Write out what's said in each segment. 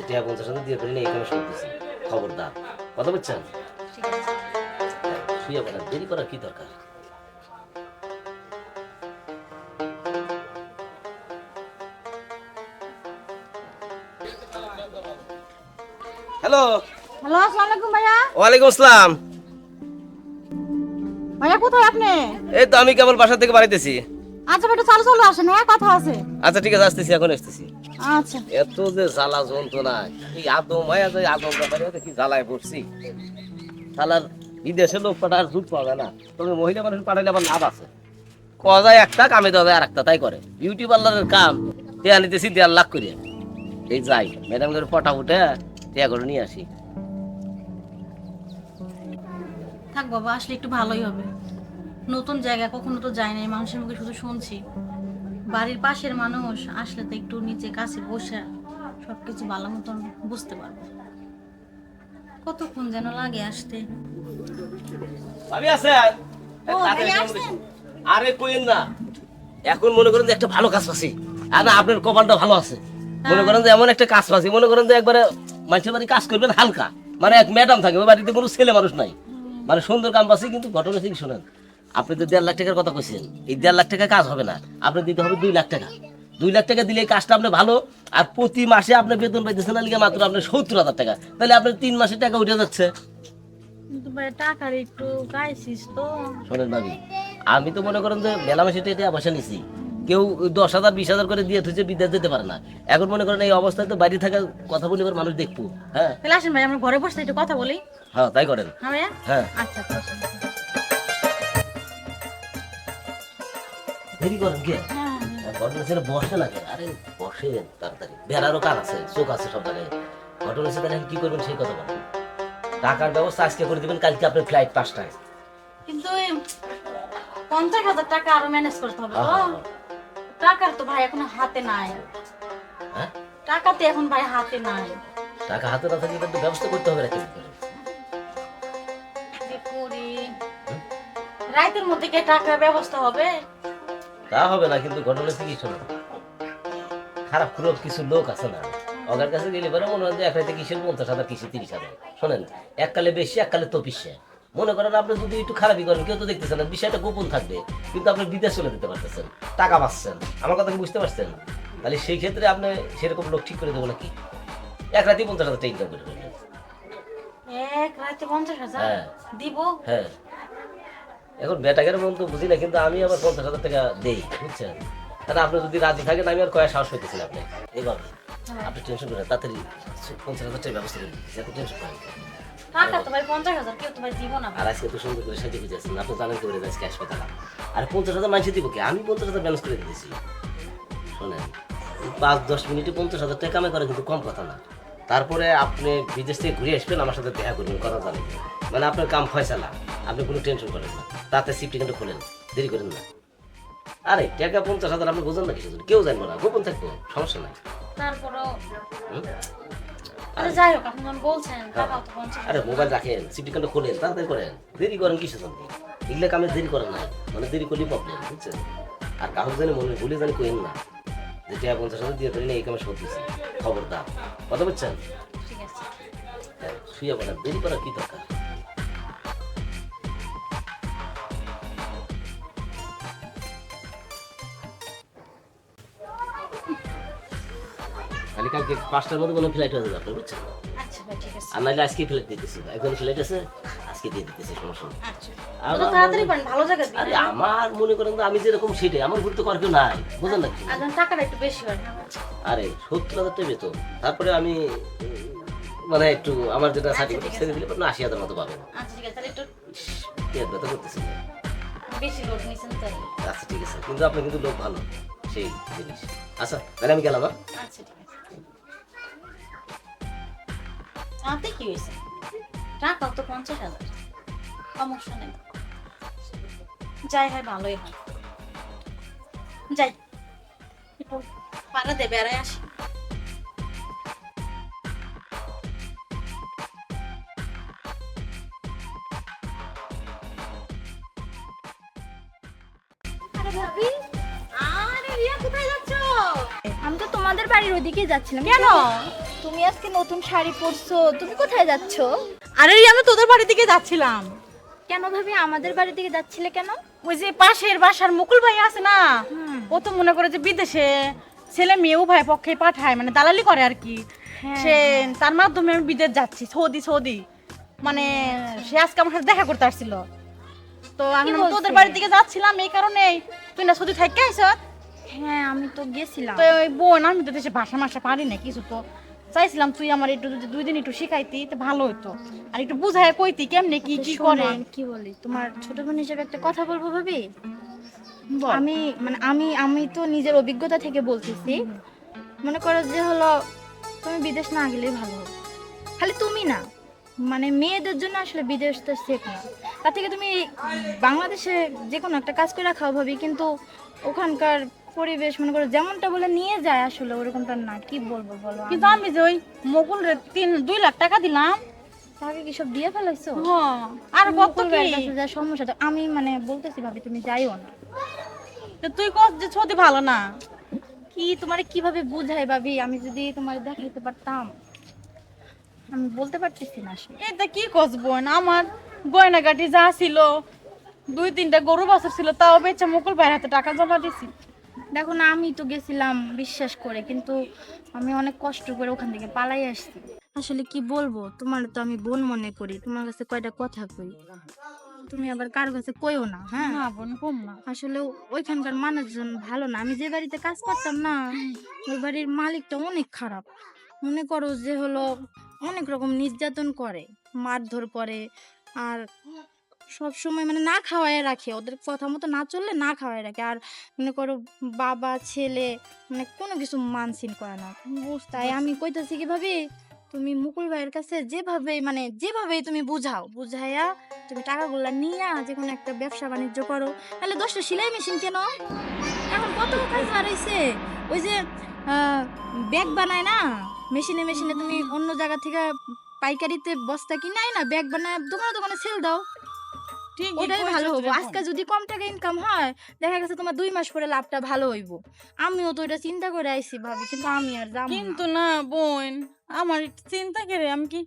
যে টিয়া পঞ্চাশ হাজার দিয়ে ফেলি না এখানে সব খবরদার। কথা বুঝছেন? শুয়ে পড়া দেরি করার কি দরকার? হ্যালো। হ্যালো আসসালামু আলাইকুম ভাইয়া। ওয়ালাইকুম আসসালাম। ভাইয়া কোথায় আপনি? এই তো আমি কেবল বাসা থেকে বাড়িতেছি। আচ্ছা বেটা চালু চালু আসেন হ্যাঁ কথা আছে। আচ্ছা ঠিক আছে আসতেছি এখন আসতেছি। এত যে জ্বালা যন্ত্রণা কি আদম মায়া যায় আদম ব্যাপারে কি জ্বালায় পড়ছি। শালার বিদেশে লোক পাঠার পাওয়া যায় না। তবে মহিলা মানুষ পাঠাইলে আবার লাভ আছে। কওয়া যায় একটা কামে দেওয়া যায় আর একটা তাই করে। বিউটি পার্লারের কাম টেয়া নিতেছি দেড় লাখ করে এই যাই ম্যাডাম করে পটা উঠে টেয়া করে নিয়ে আসি। থাক বাবা আসলে একটু ভালোই হবে। নতুন জায়গা কখনো তো যাই নাই মানুষের মুখে শুধু শুনছি। বাড়ির পাশের মানুষ আসলে তো একটু নিচে কাছে বসে সবকিছু ভালো মতন বুঝতে পারবে। কতক্ষণ যেন লাগে আসতে। ভাবি আছে ও, ভাই আসছেন? আরে কইেন না এখন মনে করেন যে একটা ভালো কাজ পাচ্ছি। আর না আপনার কপালটা ভালো আছে। মনে করেন যে এমন একটা কাজ পাচ্ছি মনে করেন যে একবারে মানুষের বাড়ি কাজ করবেন হালকা। মানে এক ম্যাডাম থাকে ওই বাড়িতে কোনো ছেলে মানুষ নাই। মানে সুন্দর কাম পাচ্ছি কিন্তু ঘটনা ঠিক শোনেন। আপনি তো দেড় লাখ টাকার কথা কইছেন এই দেড় লাখ টাকা কাজ হবে না। আপনি দিতে হবে দুই লাখ টাকা। দুই লাখ টাকা দিলে কাজটা আপনি ভালো আর প্রতি মাসে আপনি বেতন পাইতেছেন না লিগে মাত্র আপনার সত্তর হাজার টাকা। তাহলে আপনার তিন মাসের টাকা উঠে যাচ্ছে। টাকার একটু গাইছিস তো। শোনেন ভাবি আমি তো মনে করেন যে মেলামেশিতে এটা পয়সা নিছি। কেউ দশ হাজার বিশ হাজার করে দিয়ে থুছে বিদেশ যেতে পারে না। এখন মনে করেন এই অবস্থায় তো বাইরে থাকা কথা বলে এবার মানুষ দেখব হ্যাঁ? তাহলে আসেন ভাই আমরা ঘরে বসে একটু কথা বলি। হ্যাঁ তাই করেন। হ্যাঁ হ্যাঁ। আচ্ছা। দেরি করেন কে? ঘটনা ছেলে বসে না কে? আরে বসে তাড়াতাড়ি। বেড়ারও কান আছে চোখ আছে সব জায়গায়। ঘটনা ছেলে কি করবেন সেই কথা বলেন। টাকার ব্যবস্থা আজকে করে দিবেন কালকে আপনার ফ্লাইট পাঁচটায়। কিন্তু পঞ্চাশ হাজার টাকা আরও ম্যানেজ করতে হবে তো। টাকার তো ভাই এখন হাতে নাই। হ্যাঁ? টাকা তো এখন ভাই হাতে নাই। টাকা হাতে না থাকলে ব্যবস্থা করতে হবে করি রাতের মধ্যে কি টাকার ব্যবস্থা হবে? তা হবে না কিন্তু ঘটনা হচ্ছে কি শোনো। খারাপ লোক কিছু লোক আছে না ওদের কাছে গেলে পরে মনে হয় যে এক রাতে কিসের পঞ্চাশ হাজার কিসে তিরিশ হাজার? শোনেন এককালে বেশি এককালে তপিসে মনে করেন আপনি যদি একটু খারাপই করেন কেউ তো দেখতেছেন না বিষয়টা গোপন থাকবে কিন্তু আপনি বিদেশ চলে দিতে পারতেছেন টাকা পাচ্ছেন আমার কথা বুঝতে পারছেন? তাহলে সেই ক্ষেত্রে আপনি সেরকম লোক ঠিক করে দেবো নাকি? এক রাতে পঞ্চাশ হাজার টাকা ইনকাম করে ফেলবেন। এক রাতে পঞ্চাশ হাজার? হ্যাঁ। দিব? হ্যাঁ। এখন বেটাকের মন তো বুঝি না কিন্তু আমি আবার পঞ্চাশ হাজার টাকা দেই বুঝছেন? তাহলে আপনি যদি রাজি থাকেন আমি আর কয়া সাহস হইতেছেন আপনি এবার আপনি টেনশন করেন তাড়াতাড়ি পঞ্চাশ হাজার টাকা ব্যবস্থা করে দিচ্ছি এত টেনশন করেন আর আজকে তো সুন্দর করে সাজিয়ে বুঝেছেন আপনি জানেন করে আজকে আসবে টাকা আর পঞ্চাশ হাজার মানুষ দিব কি? আমি পঞ্চাশ হাজার ব্যালেন্স করে দিয়েছি শোনেন পাঁচ দশ মিনিটে পঞ্চাশ হাজার টাকা কামাই করা কিন্তু কম কথা না। তারপরে আপনি বিদেশ থেকে ঘুরে আসবেন আমার সাথে দেখা করবেন কথা জানেন মানে আপনার কাম ফয়সালা আপনি কোনো টেনশন করেন না। তাতে সিফটি কিন্তু খোলেন। দেরি করেন না। আরে টাকা পঞ্চাশ হাজার আপনি বোঝেন না কিছু কেউ জানব না গোপন থাকব সমস্যা নাই। তারপরেও আরে যাই হোক আপনি বলছেন টাকা তো পঞ্চাশ আরে মোবাইল রাখেন সিফটি কান্ড খোলেন তাড়াতাড়ি করেন। দেরি করেন কিছু জন্য এগুলো কামে দেরি করেন না মানে দেরি করলেই প্রবলেম বুঝছেন? আর কাউকে জানি মনে ভুলে জানি কইেন না যে টাকা পঞ্চাশ হাজার দিয়ে ধরে এই কামে শোধ দিচ্ছি খবরদার। কথা বুঝছেন? ঠিক আছে। হ্যাঁ, শুয়ে পড়েন দেরি করার কি দরকার? খালি কালকে পাঁচটার মধ্যে কোনো ফ্লাইট হয়ে যাবে আপনার বুঝছেন? আচ্ছা ভাই ঠিক আছে। আর নাহলে আজকে ফ্লাইট দিতেছি এখন ফ্লাইট আছে আজকে দিয়ে দিতেছি সমস্যা নেই। আচ্ছা। আমার তো তাড়াতাড়ি পারেন ভালো জায়গা দিন আরে আমার মনে করেন তো আমি যেরকম সেটাই আমার ঘুরতে করার কেউ নাই বুঝলেন টাকাটা একটু বেশি হয় আরে সত্তর হাজার টাকা বেতন। তারপরে আমি মানে একটু আমার যেটা সার্টিফিকেট ছেড়ে দিলে না আশি হাজার মতো পাবেন। আচ্ছা ঠিক আছে তাহলে একটু ব্যথা করতেছি বেশি লোড নিছেন তাই। আচ্ছা ঠিক আছে। কিন্তু আপনি কিন্তু লোক ভালো সেই জিনিস। আচ্ছা তাহলে আমি গেলাম হ্যাঁ? আচ্ছা ঠিক আছে। তাতে কি হয়েছে টাকা তো পঞ্চাশ হাজার। সমস্যা নেই। যাই হয় ভালোই হয়। যাই। পাড়া দে বেড়ায় আসি। আমি তো তোমাদের বাড়ির ওদিকেই যাচ্ছিলাম। কেন? তুমি আজকে নতুন শাড়ি পরছো তুমি কোথায় যাচ্ছ? আরে আমি তোদের বাড়ি দিকে যাচ্ছিলাম। কেন ভাবি আমাদের বাড়ি থেকে যাচ্ছিলে কেন? ওই যে পাশের বাসার মুকুল ভাই আছে না ও তো মনে করে যে বিদেশে ছেলে মেয়েও ভাই পক্ষে পাঠায় মানে দালালি করে আর কি। হ্যাঁ, সে তার মাধ্যমে আমি বিদেশ যাচ্ছি সৌদি সৌদি। মানে সে আজকে আমার সাথে দেখা করতে আসছিল। তো আমি তোদের বাড়ির দিকে যাচ্ছিলাম এই কারণে তুই না সৌদি থাকি আইস? হ্যাঁ আমি তো গেছিলাম। তো ওই বোন আমি তো দেশে ভাষা মাসা পারি না কিছু তো। চাইছিলাম তুই আমার একটু যদি দুই দিন একটু শিখাইতি তো ভালো হতো আর একটু বুঝায় কইতি কেমনে কি কি করে। কি বলি? তোমার ছোট বোন হিসেবে একটা কথা বলব ভাবি? আমি মানে আমি আমি তো নিজের অভিজ্ঞতা থেকে বলতেছি। মনে করো যে হলো তুমি বিদেশ না গেলেই ভালো হবে। খালি তুমি না। মানে মেয়েদের জন্য আসলে বিদেশ তো সেফ না। তার থেকে তুমি বাংলাদেশে যে কোনো একটা কাজ করে রাখাও ভাবি কিন্তু ওখানকার পরিবেশ মনে করো যেমনটা বলে নিয়ে যায় আসলে ওরকমটা না। কি বলব বলো? কিন্তু আমি যে ওই মুকুল রে তিন দুই লাখ টাকা দিলাম তাকে কি সব দিয়ে ফেলাইছো? হ্যাঁ আর কত কি? যা আমি মানে বলতেছি ভাবি তুমি যাইও না। তো তুই কত যে ছদি ভালো না। কি তোমারে কীভাবে বুঝাই ভাবি? আমি যদি তোমার দেখাইতে পারতাম আমি বলতে পারতেছি না আসলে। এটা কি কস বোন? আমার গয়নাগাটি যা ছিল দুই তিনটা গরু বছর ছিল তাও বেচে মুকুল ভাইয়ের হাতে টাকা জমা দিছি। দেখো না আমি তো গেছিলাম বিশ্বাস করে কিন্তু আমি অনেক কষ্ট করে ওখান থেকে পালাই আসছি। আসলে কি বলব তোমার তো আমি বোন মনে করি তোমার কাছে কয়টা কথা কই? তুমি আবার কার কাছে কইও না হ্যাঁ? না বোন কম না। আসলে ওইখানকার মানুষজন ভালো না আমি যে বাড়িতে কাজ করতাম না ওই বাড়ির মালিকটা অনেক খারাপ। মনে করো যে হলো অনেক রকম নির্যাতন করে মারধর করে আর সব সময় মানে না খাওয়ায় রাখে। ওদের কথা মতো না চললে না খাওয়ায় রাখে। আর মনে করো বাবা ছেলে মানে কোনো কিছু মানসিন করে না। তাই আমি কইতাছি কি ভাবি? তুমি মুকুল ভাইয়ের কাছে যেভাবে মানে যেভাবেই তুমি বুঝাও বুঝাইয়া তুমি টাকাগুলো নিয়ে যে কোনো একটা ব্যবসা বাণিজ্য করো। তাহলে দশটা সেলাই মেশিন কেন? এখন কত কাজ হারাইছে ওই যে ব্যাগ বানায় না? মেশিনে মেশিনে তুমি অন্য জায়গা থেকে পাইকারিতে বস্তা কিনাই না? ব্যাগ বানায় দোকানে দোকানে সেল দাও। ওটাই ভালো হব। আজকে যদি কম টাকা ইনকাম হয় দেখা গেছে তোমার দুই মাস পরে লাভটা ভালো হইব। আমিও তো এটা চিন্তা করে আইছি ভাবি কিন্তু আমি আর যাব কিন্তু না বোন আমার চিন্তা করে আমি কি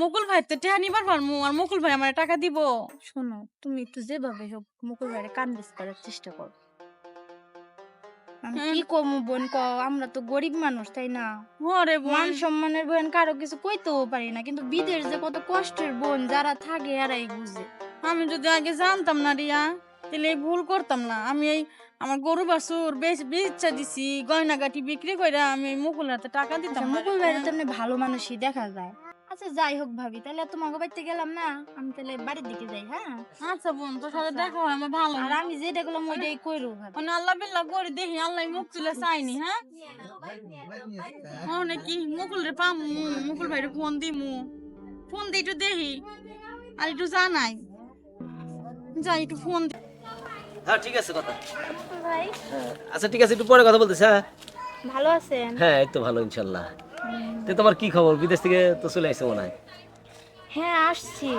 মুকুল ভাই তো টেহা নিবার পারব আর মুকুল ভাই আমার টাকা দিব। শোনো তুমি একটু যেভাবে হোক মুকুল কানভেস করার চেষ্টা করো। কি কমু বোন ক আমরা তো গরিব মানুষ তাই না? বোন। মান সম্মানের বোন কারও কিছু কইতেও পারি না কিন্তু বিদেশ যে কত কষ্টের বোন যারা থাকে এরাই বুঝে। আমি যদি আগে জানতাম না রিয়া তাহলে এই ভুল করতাম না। আমি এই আমার গরু বাছুর বেশ বেচা দিছি গয়নাগাটি বিক্রি করে আমি মুকুল হাতে টাকা দিতাম আচ্ছা, মুকুল ভাইরে তো ভালো মানুষই দেখা যায়। আচ্ছা যাই হোক ভাবি তাহলে তোমাকে বাড়িতে গেলাম না? আমি তাহলে বাড়ির দিকে যাই হ্যাঁ? আচ্ছা বোন তোর সাথে দেখা হয় আমার ভালো আর আমি যেটা গেলাম ওইটাই কইরো মানে আল্লাহ বিল্লাহ করে দেখি আল্লাহ মুখ তুলে চাইনি হ্যাঁ? অনেক কি মুকুল রে পামু মুকুল ভাইরে ফোন দিমু। ফোন দিয়ে একটু দেখি আর একটু জানাই। যাই একটু ফোন দি। হ্যাঁ ঠিক আছে কথা। ভাই। হ্যাঁ, আচ্ছা ঠিক আছে একটু পরে কথা বলতেছি হ্যাঁ? ভালো আছেন? হ্যাঁ এই তো ভালো ইনশাল্লাহ। তো তোমার কি খবর? বিদেশ থেকে তো চলে আসছে মনে হয়। হ্যাঁ আসছি।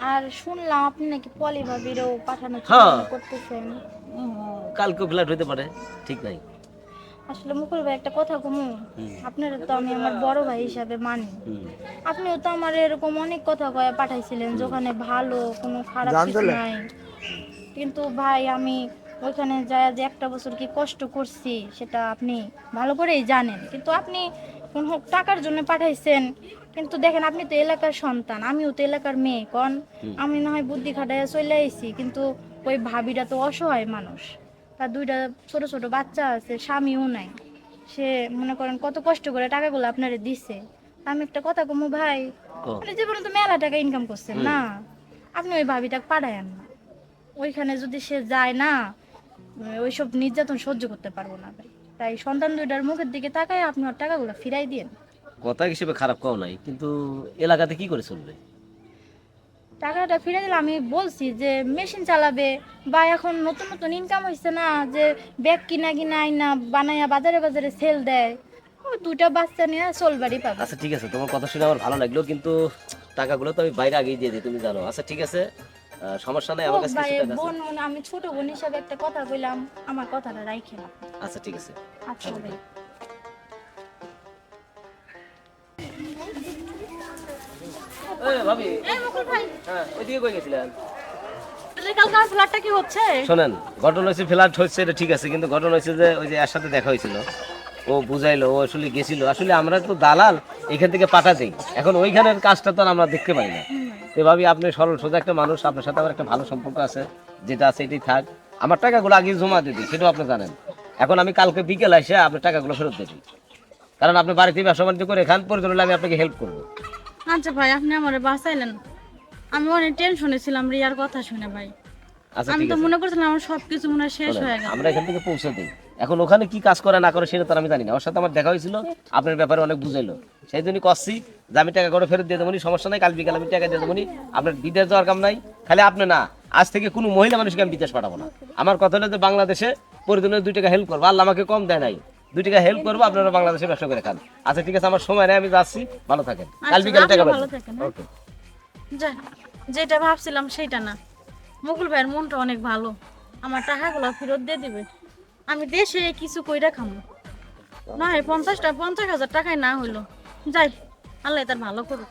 আর শুনলাম আপনি নাকি পলি ভাবিরও পাঠানো হ্যাঁ। করতেছেন। কালকে ফ্ল্যাট হইতে পারে ঠিক নাই। আসলে মুকুল ভাই একটা কথা কমু। আপনার তো আমি আমার বড় ভাই হিসাবে মানি। আপনিও তো আমার এরকম অনেক কথা কয়ে পাঠাইছিলেন যে ওখানে ভালো কোনো খারাপ কিছু নাই। কিন্তু ভাই আমি ওইখানে যায় যে একটা বছর কি কষ্ট করছি সেটা আপনি ভালো করেই জানেন। কিন্তু আপনি কোন হোক টাকার জন্য পাঠাইছেন কিন্তু দেখেন আপনি তো এলাকার সন্তান আমিও তো এলাকার মেয়ে কন? আমি না হয় বুদ্ধি খাটাইয়া চলে আইছি কিন্তু ওই ভাবিটা তো অসহায় মানুষ। তার দুইটা ছোট ছোট বাচ্চা আছে স্বামীও নাই। সে মনে করেন কত কষ্ট করে টাকাগুলো আপনারে দিছে। আমি একটা কথা কমু ভাই মানে জীবনে তো মেলা টাকা ইনকাম করছেন না। আপনি ওই ভাবিটাকে পাঠায়েন না। ওইখানে যদি সে যায় না ওইসব নির্যাতন সহ্য করতে পারব না ভাই। তাই সন্তান দুইটার মুখের দিকে তাকায় আপনি ওর টাকাগুলো ফিরাই দিন কথা হিসেবে খারাপ কাও নাই কিন্তু এলাকাতে কি করে চলবে? টাকাটা ফিরে দিলে আমি বলছি যে মেশিন চালাবে বা এখন নতুন নতুন ইনকাম হয়েছে না যে ব্যাগ কিনা কিনা আইনা বানাইয়া বাজারে বাজারে সেল দেয়। ওই দুইটা বাচ্চা নিয়ে চলবারই পাবে। আচ্ছা ঠিক আছে। তোমার কথা শুনে আমার ভালো লাগল কিন্তু টাকাগুলো তো আমি বাইরে আগেই দিয়ে দিই তুমি জানো। আচ্ছা ঠিক আছে। সমস্যা নাই আমার কাছে কিছু টাকা বোন আমি ছোট বোন হিসাবে একটা কথা বললাম আমার কথাটা রাইখে আচ্ছা ঠিক আছে। আচ্ছা ভাবি। হ্যাঁ ওইদিকে কই গেছিলেন? শোনেন ঘটনা হয়েছে ফ্ল্যাট হচ্ছে? এটা ঠিক আছে কিন্তু ঘটনা হয়েছে যে ওই যে এর সাথে দেখা হয়েছিল ও বুঝাইলো ও আসলে গেছিল। আসলে আমরা তো দালাল এখান থেকে পাঠা দেই। এখন ওইখানের কাজটা তো আমরা দেখতে পাই না। এভাবে আপনি সরল সোজা একটা মানুষ আপনার সাথে আমার একটা ভালো সম্পর্ক আছে যেটা আছে এটাই থাক। আমার টাকাগুলো আগে জমা দিয়ে দিই সেটাও আপনি জানেন। এখন আমি কালকে বিকেল এসে আপনার টাকাগুলো ফেরত দেবি কারণ আপনি বাড়িতে ব্যবসা বাণিজ্য করে এখান প্রয়োজন হলে আমি আপনাকে হেল্প করব। আচ্ছা ভাই আপনি আমারে বাঁচাইলেন। আমি অনেক টেনশনে ছিলাম রিয়ার কথা শুনে ভাই। আচ্ছা আমি তো মনে করছিলাম আমার সবকিছু মনে শেষ হয়ে গেল আমরা এখান থেকে পৌঁছে দিই। এখন ওখানে কি কাজ করে না করে সেটা তো আমি জানি না। ওর সাথে আমার দেখা হয়েছিল আপনার ব্যাপারে অনেক বুঝাইলো। সেই জন্যই করছি যে আমি টাকা করে ফেরত দিয়ে দেবো সমস্যা নাই কাল বিকাল আমি টাকা দিয়ে দেবো আপনার বিদেশ যাওয়ার কাম নাই খালি আপনি না। আজ থেকে কোনো মহিলা মানুষকে আমি বিদেশ পাঠাবো না। আমার কথা হলো যে বাংলাদেশে প্রতিদিনের দুই টাকা হেল্প করব। আল্লাহ আমাকে কম দেয় নাই। দুই টাকা হেল্প করব আপনারা বাংলাদেশে ব্যবসা করে খান। আচ্ছা ঠিক আছে আমার সময় নেই আমি যাচ্ছি। ভালো থাকেন। কাল আচ্ছা, বিকালে টাকা ভালো থাকেন, হ্যাঁ? ওকে। যেটা ভাবছিলাম সেটা না। মুকুল ভাইয়ের মনটা অনেক ভালো। আমার টাকাগুলো ফেরত দিয়ে দিবে। আমি দেশে কিছু কইরা খামো। না হয় পঞ্চাশটা পঞ্চাশ হাজার টাকায় না হইল। যাই আল্লাহ তার ভালো করুক।